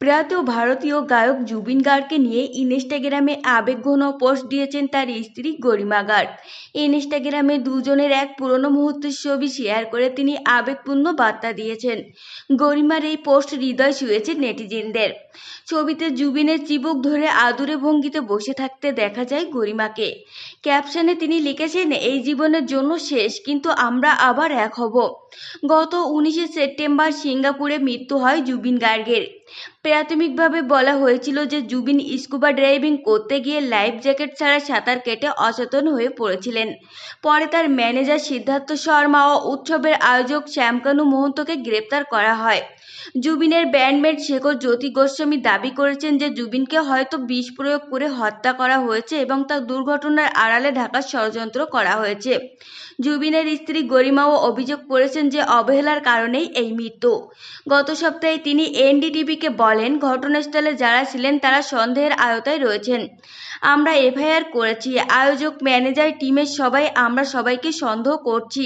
প্রয়াত ভারতীয় গায়ক জুবিন গার্গকে নিয়ে ইনস্টাগ্রামে আবেগঘন পোস্ট দিয়েছেন তার স্ত্রী গরিমা গার্গ। ইনস্টাগ্রামে দুজনের এক পুরনো মুহূর্তের ছবি শেয়ার করে তিনি আবেগপূর্ণ বার্তা দিয়েছেন। গরিমার এই পোস্ট হৃদয় ছুঁয়েছে নেটিজেনদের। ছবিতে জুবিনের চিবুক ধরে আদুরে ভঙ্গিতে বসে থাকতে দেখা যায় গরিমাকে। ক্যাপশনে তিনি লিখেছেন, এই জীবনের জন্য শেষ, কিন্তু আমরা আবার এক হব। গত উনিশে সেপ্টেম্বর সিঙ্গাপুরে মৃত্যু হয় জুবিন গার্গের। প্রাথমিকভাবে বলা হয়েছিল যে জুবিন স্কুবা ড্রাইভিং করতে গিয়ে লাইফ জ্যাকেট ছাড়া সাঁতার কেটে অচেতন হয়ে পড়েছিলেন। পরে তার ম্যানেজার সিদ্ধার্থ শর্মা ও উৎসবের আয়োজক শ্যামকানু মহন্তকে গ্রেপ্তার করা হয়। জুবিনের ব্যান্ডমেট শেখর জ্যোতি গোস্বামী দাবি করেছেন যে জুবিনকে হয়তো বিষ প্রয়োগ করে হত্যা করা হয়েছে এবং তার দুর্ঘটনার আড়ালে ঢাকার ষড়যন্ত্র করা হয়েছে। জুবিনের স্ত্রী গরিমাও অভিযোগ করেছেন যে অবহেলার কারণেই এই মৃত্যু। গত সপ্তাহে তিনি এনডিটিভিকে বলেন, ঘটনাস্থলে যারা ছিলেন তারা সন্দেহের আয়তায় রয়েছেন। আমরা এফআইআর করেছি, আয়োজক, ম্যানেজার, টিমের সবাই, আমরা সবাইকে সন্দেহ করছি।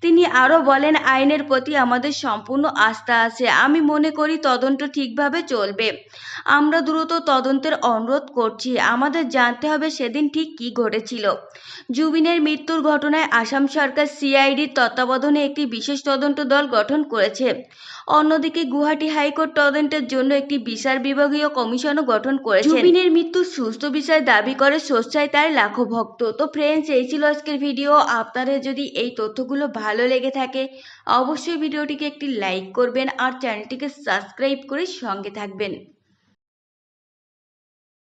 তিনি আরও বলেন, আইনের প্রতি আমাদের সম্পূর্ণ আস্থা আছে। আমি মনে করি তদন্ত ঠিকভাবে চলবে। আমরা দ্রুত তদন্তের অনুরোধ করছি। আমাদের জানতে হবে সেদিন ঠিক কী ঘটেছিল। জুবিনের মৃত্যুর ঘটনায় আসাম সরকার সিআইডির তত্ত্বাবধানে একটি বিশেষ তদন্ত দল গঠন করেছে। অন্যদিকে গুয়াহাটি হাইকোর্ট তদন্তের জন্য একটি বিচার বিভাগীয় কমিশনও গঠন করেছে জুবিনের মৃত্যু সুস্থ বিষয় দাবি করে সোচ্চায় তার লাখো ভক্ত। তো ফ্রেন্ডস এই ছিল আজকের ভিডিও আপনাদের যদি এই তথ্যগুলো ভালো লেগে থাকে, অবশ্যই ভিডিওটিকে একটি লাইক করবেন আর চ্যানেলটিকে সাবস্ক্রাইব করে সঙ্গে থাকবেন।